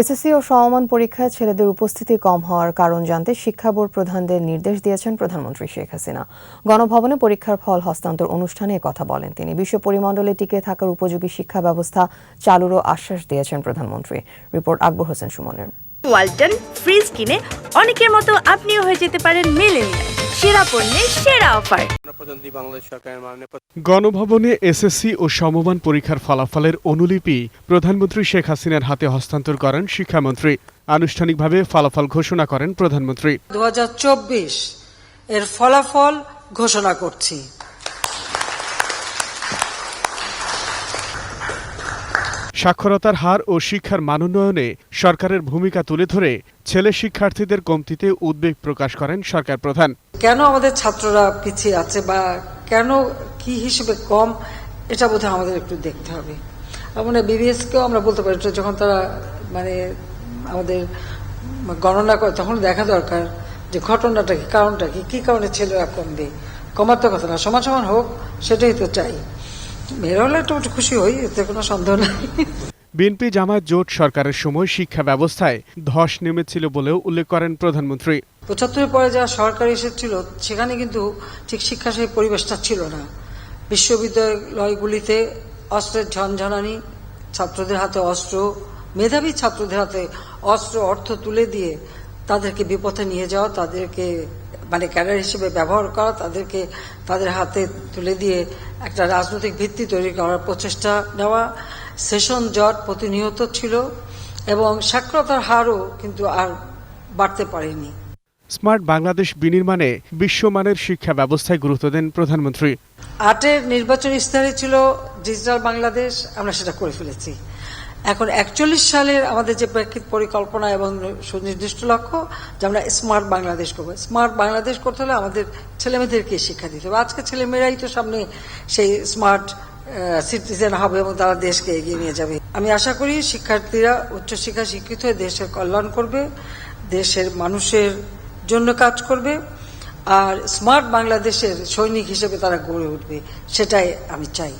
SSC ও সমমান পরীক্ষায় ছেলেদের উপস্থিতি কম হওয়ার কারণ জানতে শিক্ষা বোর্ড প্রধানদের নির্দেশ দিয়েছেন প্রধানমন্ত্রী শেখ হাসিনা। গণভবনে পরীক্ষার ফল হস্তান্তর অনুষ্ঠানে কথা বলেন তিনি। বিশ্ব পরিমণ্ডলে টিকে থাকার উপযোগী শিক্ষা ব্যবস্থা চালুরও আশ্বাস দিয়েছেন প্রধানমন্ত্রী। রিপোর্ট আকবর হোসেন সুমনের। ওয়ালটন ফ্রিজ কিনে অনেকের মতো আপনিও হয়ে যেতে পারেন মেলেনিয়া সেরা পণ্যের সেরা অফার। প্রধানমন্ত্রী বাংলাদেশ সরকারের মাননীয় গণভবনে এসএসসি ও সমমান পরীক্ষার ফলাফলের অনুলিপি প্রধানমন্ত্রী শেখ হাসিনার হাতে হস্তান্তর করেন শিক্ষামন্ত্রী। আনুষ্ঠানিকভাবে ফলাফল ঘোষণা করেন প্রধানমন্ত্রী। দু এর ফলাফল ঘোষণা করছি। সাক্ষরতার হার ও শিক্ষার মানোন্নয়নে সরকারের ভূমিকা তুলে ধরে ছেলে শিক্ষার্থীদের কমতিতে উদ্বেগ প্রকাশ করেন সরকার প্রধান। কেন আমাদের ছাত্ররা পিছিয়ে আছে বা কেন কি হিসেবে কম, এটা বোধহয় আমাদের একটু দেখতে হবে। আমরা বিবিএস কেও আমরা বলতে পারি যখন তারা মানে আমাদের গণনা করে, তখন দেখা দরকার যে ঘটনাটা কি, কারণটা কি কি কারণে ছেলেরা কমবে কমার তো কথা না, সমান সমান হোক, সেটাই তো চাই। মেয়েরা হলে একটু খুশি হই, এতে কোনো সন্দেহ নাই। বিএনপি জামায়াত জোট সরকারের সময় শিক্ষা ব্যবস্থায় ধস নেমেছিল বলেও উল্লেখ করেন প্রধানমন্ত্রী। পঁচাত্তরের পরে যা সরকার এসেছিল সেখানে কিন্তু ঠিক শিক্ষা সেই পরিবেশটা ছিল না। বিশ্ববিদ্যালয়গুলিতে অস্ত্রের ঝনঝনানি, ছাত্রদের হাতে অস্ত্র, মেধাবী ছাত্রদের হাতে অস্ত্র, অর্থ তুলে দিয়ে তাদেরকে বিপথে নিয়ে যাওয়া, তাদেরকে মানে ক্যাডার হিসেবে ব্যবহার করা, তাদেরকে তাদের হাতে তুলে দিয়ে একটা রাজনৈতিক ভিত্তি তৈরি করার প্রচেষ্টা নেওয়া সেশন জট প্রতিনিয়ত ছিল এবং সাক্ষরতার হারও কিন্তু আর বাড়তে পারেনি। স্মার্ট বাংলাদেশ বিনির্মাণে বিশ্বমানের শিক্ষা ব্যবস্থায় গুরুত্ব দেন প্রধানমন্ত্রী। আটের নির্বাচন ইস্তাহারে ছিল ডিজিটাল বাংলাদেশ আমরা সেটা করে ফেলেছি। এখন একচল্লিশ সালের আমাদের যে প্রেক্ষিত পরিকল্পনা এবং সুনির্দিষ্ট লক্ষ্য যে আমরা স্মার্ট বাংলাদেশ করব। স্মার্ট বাংলাদেশ করতে হলে আমাদের ছেলেমেয়েদেরকে শিক্ষা দিতে হবে। আজকে ছেলেমেয়েরাই তো সামনে সেই স্মার্ট সিটিজেন হবে এবং তারা দেশকে এগিয়ে নিয়ে যাবে। আমি আশা করি শিক্ষার্থীরা উচ্চশিক্ষা শিক্ষিত হয়ে দেশের কল্যাণ করবে দেশের মানুষের জন্য কাজ করবে আর স্মার্ট বাংলাদেশের সৈনিক হিসেবে তারা গড়ে উঠবে সেটাই আমি চাই।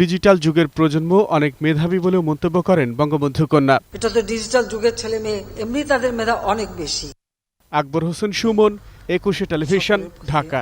ডিজিটাল যুগের প্রজন্ম অনেক মেধাবী বলেও মন্তব্য করেন বঙ্গবন্ধু কন্যা। এটা তো ডিজিটাল যুগের ছেলে মেয়ে এমনি তাদের মেধা অনেক বেশি। আকবর হোসেন সুমন একুশে টেলিভিশন ঢাকা।